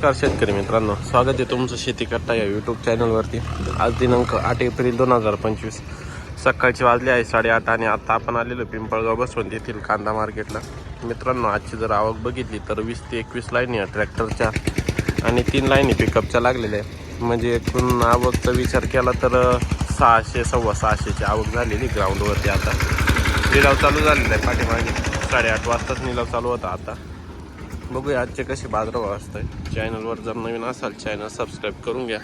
नमस्कार शेतकरी मित्रांनो स्वागत आहे तुमचं शेती करता या यूट्यूब चॅनलवरती आज दिनांक आठ एप्रिल दोन हजार पंचवीस. सकाळची वाजली आहे साडेआठ आणि आता आपण आलेलो पिंपळगाव बसवंत येथील कांदा मार्केटला. मित्रांनो आजची जर आवक बघितली तर वीस ते एकवीस लाईनी आहे ट्रॅक्टरच्या आणि तीन लाईनी पिकअपच्या लागलेल्या आहे म्हणजे एकूण आवकचा विचार केला तर सहाशे सव्वा सहाशेची आवक झालेली ग्राउंडवरती आता. लिलाव चालू झालेला आहे पाठीमागे साडेआठ वाजताच निलाव चालू होता आता. बघूया आजचे कसे बाजारभाव असतात चॅनलवर जर नवीन असाल चॅनल सबस्क्राईब करून घ्या.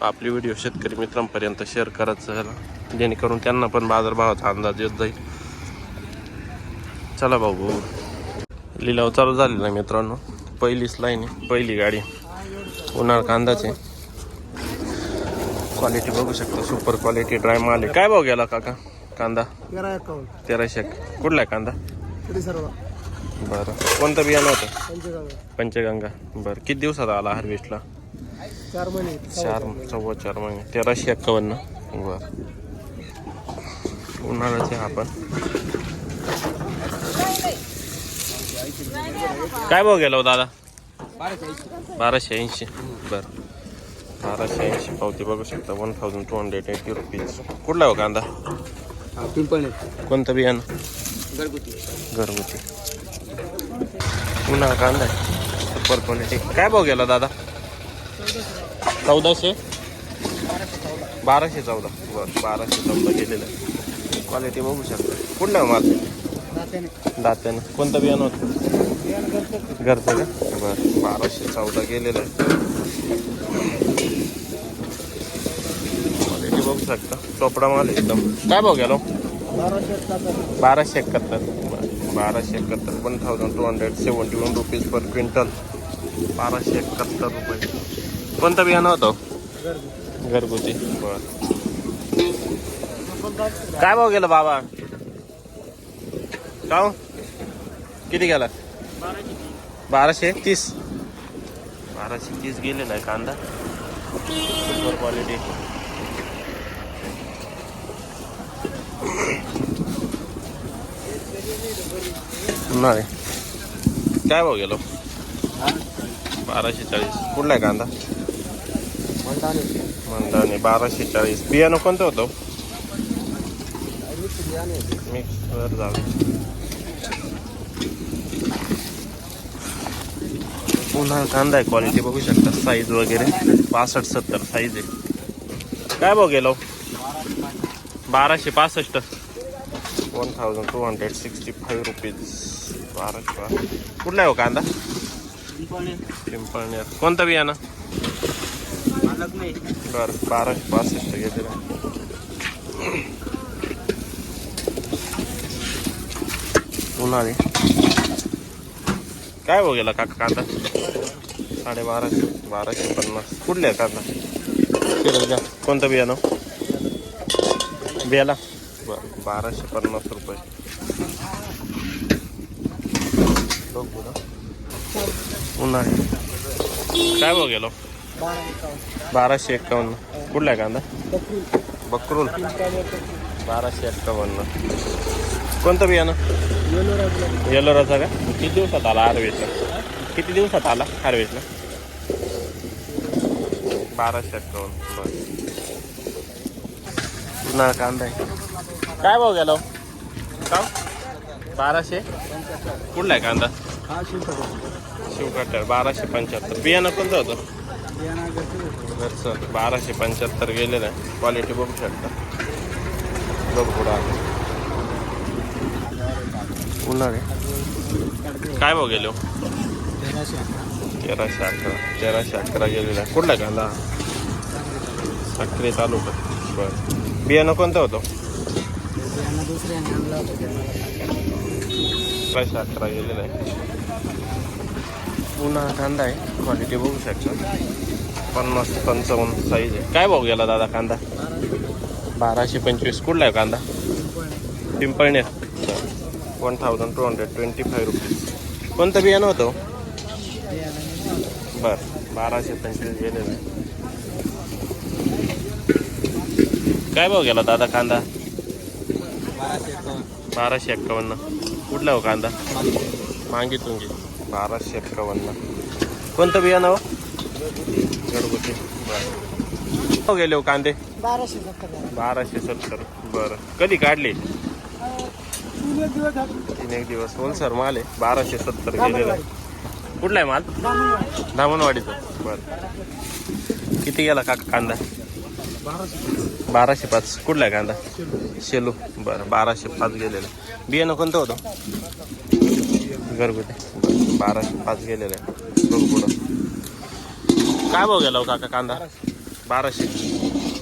आपली व्हिडिओ शेतकरी मित्रांपर्यंत शेअर करत चला. जेणेकरून त्यांना पण बाजारभावाचा अंदाज येत जाईल. चला भाऊ. भाऊ लिलाव चालू झालेला आहे मित्रांनो. पहिलीच लाईन आहे पहिली गाडी. उन्हाळ कांदाचे. क्वालिटी बघू शकता. सुपर क्वालिटी ड्राय माल आहे. काय भाव गेला काका? कांदा? तेराशे कुठला आहे कांदा? बरं. कोणतं बियाणं होतं? पंचगाव पंचगंगा. बरं. किती दिवसात आला हार्वेस्टला चार महिने. चार सव्वा चार महिने. तेराशे एक्कावन्न बरं. उन्हाळ्याचे आपण. काय भाव गेला हो दादा? बाराशे ऐंशी. बरं. बाराशे ऐंशी पावती बघू शकता. One thousand two hundred eighty rupees कुठला हो कांदा? पिंपळ कोणतं बियाणं? घरगुती. घरगुती. पुन्हा कांदा आहे. सुपर क्वालिटी काय भाव गेला दादा? चौदाशे? बाराशे चौदा. बरं बाराशे चौदा गेलेलं आहे. क्वालिटी बघू शकता. पुन्हा माल? दात्यानं. कोणतं बियाणं होतं? घरचं का? बरं बाराशे चौदा गेलेलं आहे. क्वालिटी बघू शकता. चोपडा माल आहे एकदम. काय भाव गेलो? बाराशे एकाहत्तर. बाराशे एकाहत्तर one thousand two hundred seventy one rupees per quintal बाराशे एकाहत्तर रुपये. कोणतं बियाणं होतं? घरगुती. बरं. काय भाव गेलं बाबा? का? किती गेला? बाराशे तीस बाराशे तीस गेलेला आहे कांदा. सुपर क्वालिटी नाही काय भाव गेलो? बाराशे चाळीस. कुठला आहे कांदा? मंदाने. बाराशे चाळीस. बियाणं कोणतं होतं? मिक्सर झालं. पुन्हा कांदा आहे क्वालिटी बघू शकता साईज वगैरे. पासष्ट सत्तर साईज आहे. काय भाव गेलो? बाराशे पासष्ट. One thousand two hundred sixty five rupees बाराशे बारा. कुठला आहे हो कांदा? पिंपळनेर. कोणतं बियाणं? बरं बाराशे पासष्ट घेतलेलं उन्हाळी. काय हो गेला काका कांदा? साडे बाराशे बाराशे पन्नास. कुठले आहे कांदा? कोणतं बियाणं? बियाला बरं बाराशे पन्नास रुपये बघ बरं. उन्हाळी. काय भाव गेलो? बाराशे एक्कावन्न. कुठला कांदा? बकरूल. बाराशे एक्कावन्न. कोणतं बियाणं? येलोराचा का? किती दिवसात आला हार्वेस्टला किती दिवसात आला हार्वेस्टला बाराशे एक्कावन्न. बरं. पुन्हा कांदा आहे. काय भाव गेलो? का बाराशे. कुठला आहे कांदा? हा शिवकट्टर बाराशे पंच्याहत्तर. बियाणं कोणतं होतं? घरचं बाराशे पंच्याहत्तर गेलेलं आहे. क्वालिटी बघू शकता. बघ पुढं आहे उन्हाळे काय भाव गेलो तेराशे अकरा. तेराशे अकरा. गेलेला आहे. कुठला कांदा? साखरे चालू का बरं. बियाणं कोणतं होतं. तेराशे अकरा गेलेलं आहे. पुन्हा कांदा आहे. क्वालिटी बघू शकता. पन्नास पंचावन्न साईज आहे. काय भाव गेला दादा कांदा? बाराशे पंचवीस. कुठला आहे कांदा? Pimpalner. One thousand two hundred twenty five rupees कोणतं बियाणं होतं बरं बाराशे पंचवीस गेलेलं आहे. काय भाव गेला दादा कांदा? बाराशे एक्कावन्न कुठला हो कांदा? मागितून घे बाराशे एक्कावन्न. कोणतं बियाणं हो? घरगुती. बरं. हो गेले हो कांदे? बाराशे सत्तर बाराशे सत्तर. बरं. कधी काढले? तीन एक दिवस. झाले. तीन एक दिवस होल सर माल आहे. बाराशे सत्तर गेलेला कुठला आहे माल. धामणवाडीचं बरं. किती गेला काका कांदा? बाराशे पाच. कुठला आहे कांदा? शेलू. बरं बाराशे पाच गेलेलं आहे. बियाणं कोणतं होतं? घरगुती. बरं, बाराशे पाच गेलेलं आहे. बघू पुढं. काय भाव गेला हो काका कांदा? बाराशे.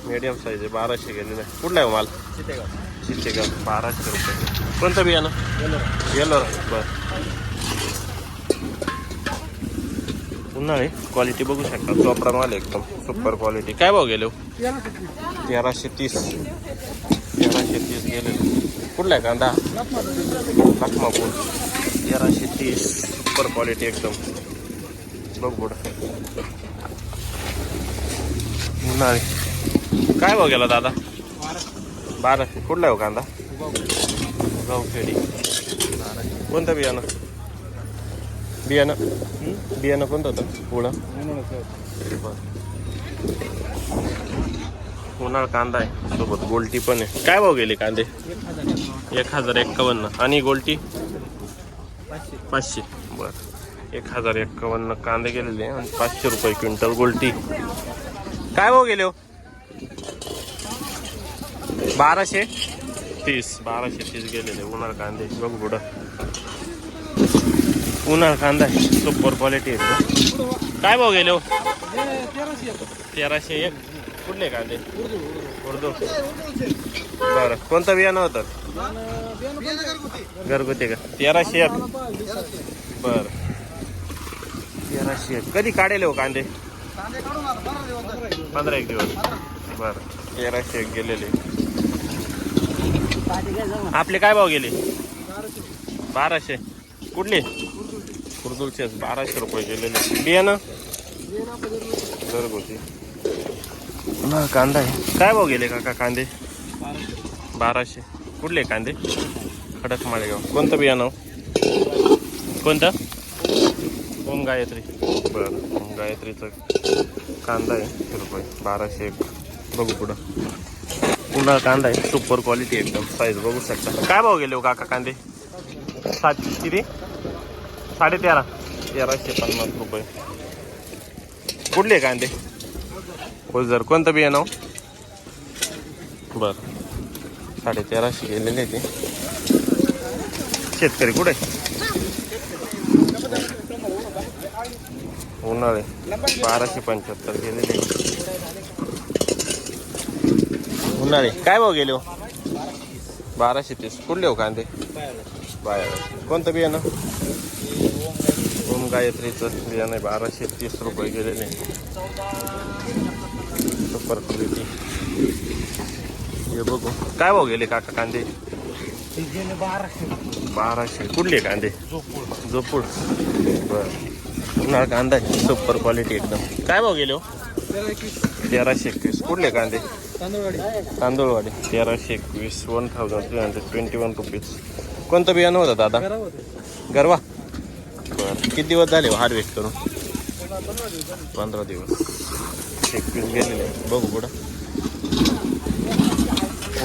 मीडियम साईज आहे बाराशे गेलेलं आहे. कुठला आहे हो माल? चिचेगाव बाराशे रुपये. कोणतं बियाणं? येलो बरं. उन्हाळे क्वालिटी बघू शकता. चोपडा माल एकदम सुपर क्वालिटी काय भाव गेलो हो? तेराशे तीस. तेराशे तीस गेले. कुठला आहे कांदा? लखमापूर. तेराशे तीस. सुपर क्वालिटी एकदम. बघ पुढं. उन्हाळी काय भाव गेला दादा? बाराशे. कुठला आहे हो कांदा? गावखेडी. कोणता बियाणं? बियाणं. बियाणं कोणतं होतं पुढं उन्हाळ कांदा आहे सोबत गोलटी पण आहे. काय भाव गेले कांदे? एक हजार एक्कावन्न. आणि गोलटी? पाचशे. बर. एक हजार एक्कावन्न कांदे गेलेले आणि पाचशे रुपये क्विंटल गोलटी. काय भाव गेले हो? बाराशे? तीस बाराशे तीस गेलेले उन्हाळ कांदे. बघू पुढं उन्हाळ कांदा आहे सुपर क्वालिटी आहे काय भाव गेले हो? तेराशे तेराशे एक. कुठले कांदे? उर्दू. बरं. कोणतं बियाणं होतं? घरगुती का? तेराशे एक. बरं. तेराशे एक. कधी काढेल हो कांदे? पंधरा एक दिवस. बरं. तेराशे एक गेलेले. आपले काय भाव गेले? बाराशे. कुठले? कुर्दूलचे बाराशे रुपये गेलेले. बियाणं? घरगुती. पुन्हा कांदा आहे. काय भाव गेले काका कांदे? बाराशे. कुठले कांदे? खडक माळेगाव. कोणतं बियाणं कोणतं? ओम गायत्री. बरं ओम गायत्रीचं कांदा आहे रुपये. बाराशे एक. बघू पुढं. पुन्हा कांदा आहे. सुपर क्वालिटी एकदम. साईज बघू शकता. काय भाव गेले हो काका कांदे? सात किती? साडे तेरा तेराशे पन्नास रुपये. कुठले कांदे? जर कोणतं बियाणं बर. साडे तेराशे गेलेले ते. शेतकरी कुठे? उन्हाळे. बाराशे पंच्याहत्तर गेलेले. उन्हाळे. काय भाव गेले हो? बाराशे तीस. कुठले हो कांदे? बाया कोणतं बियाणं गायत्रीचं बियाणं आहे बाराशे तीस रुपये गेलेले. सुपर क्वालिटी हे बघू. काय भाव गेले काका कांदे? बाराशे. कुठले कांदे? जोपूड बर. उन्हाळ कांदा आहे. सुपर क्वालिटी एकदम. काय भाव गेले हो? तेराशे एकवीस. कुठले कांदे? तांदूळवाडी. तांदूळवाडी तेराशे एकवीस. One thousand three hundred twenty one rupees कोणतं बियाणं होतं दादा? गरवा? किती दिवस झाले हार्वेस्ट करून? पंधरा दिवस. एकवीस गेलेले. बघू पुढं.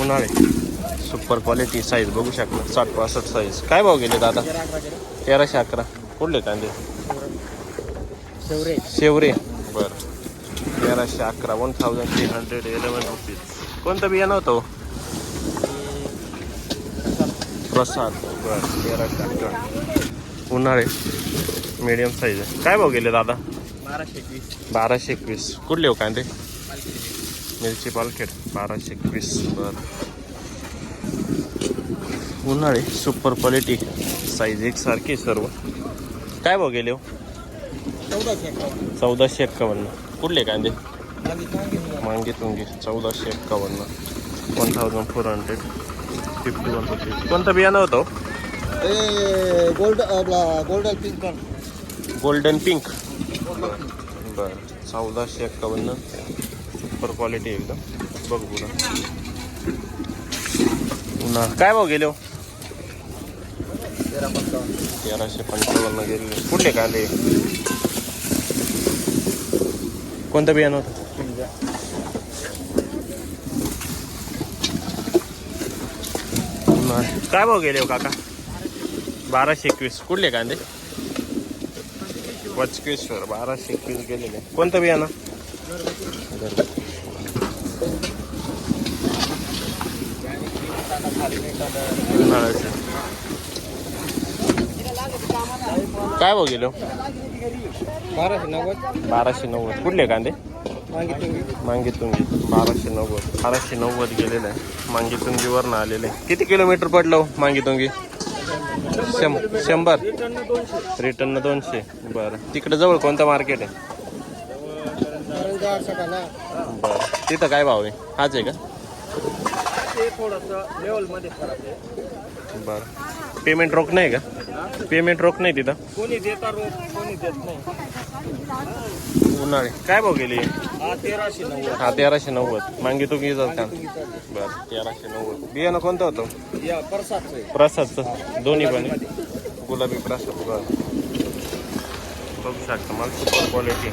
उन्हाळे. सुपर क्वालिटी साईज बघू शकता. साठ पासष्ट साईज काय भाव गेले दादा? तेराशे अकरा. कुठले कांदे? शेवरे. शेवरे. बरं. तेराशे अकरा. One thousand three hundred eleven rupees कोणतं बियाणं होतं हो? प्रसाद. बरं. तेराशे अकरा. उन्हाळे. मीडियम साईज आहे. काय भाव गेले दादा? बाराशे एकवीस. बाराशे एकवीस. कुठले हो कांदे? मिरची पालखेड. बाराशे एकवीस. बरं. उन्हाळे. सुपर क्वालिटी साईज एकसारखी सर्व. काय भाव गेले हो? चौदाशे एकावन्न. चौदाशे एक्कावन्न कुठले कांदे? मांगी तुंगी चौदाशे एक्कावन्न one thousand four hundred fifty one rupees कोणतं बियाणं होतं हो? गोल्ड आपला गोल्डन पिंक गोल्डन पिंक बरं चौदाशे एक्कावन्न. सुपर क्वालिटी एकदम. बघ पुढं पुन्हा. काय भाव गेले हो? तेराशे पंचावन्न गेले. कुठले कांदे? कोणतं बियाणं होतं? काय भाव गेले हो काका? बाराशे एकवीस. कुठले कांदे पचकेश्वर बाराशे एकवीस गेलेले. कोणतं बियाणं. काय भाव गेलो? बाराशे नव्वद. बाराशे नव्वद. कुठले कांदे मांगीतुंगी. बाराशे नव्वद. बाराशे नव्वद गेलेलं. आहे मांगीतुंगीवरनं आलेलं. आहे किती किलोमीटर पडलं हो मांगीतुंगी? शं शंभर? रिटर्न दोनशे. बरं. तिकडे जवळ कोणतं मार्केट आहे? बरं. तिथं काय भाव आहे? हाच आहे का? ते थोडंसं लेवलमध्ये फरक आहे. बरं. पेमेंट रोख नाही का? पेमेंट रोख नाही तिथं? कोणी देता रोज कोणी देत नाही. उन्हाळे. काय भाव गेली? हा तेराशे नव्वद. हा तेराशे नव्वद. मांगी तू जात का बरं तेराशे नव्वद. बियाणं कोणतं होतं? प्रसादचं. दोन्ही पण. गुलाबी प्रसाद बरं. बघू शकता मला सुपर क्वालिटी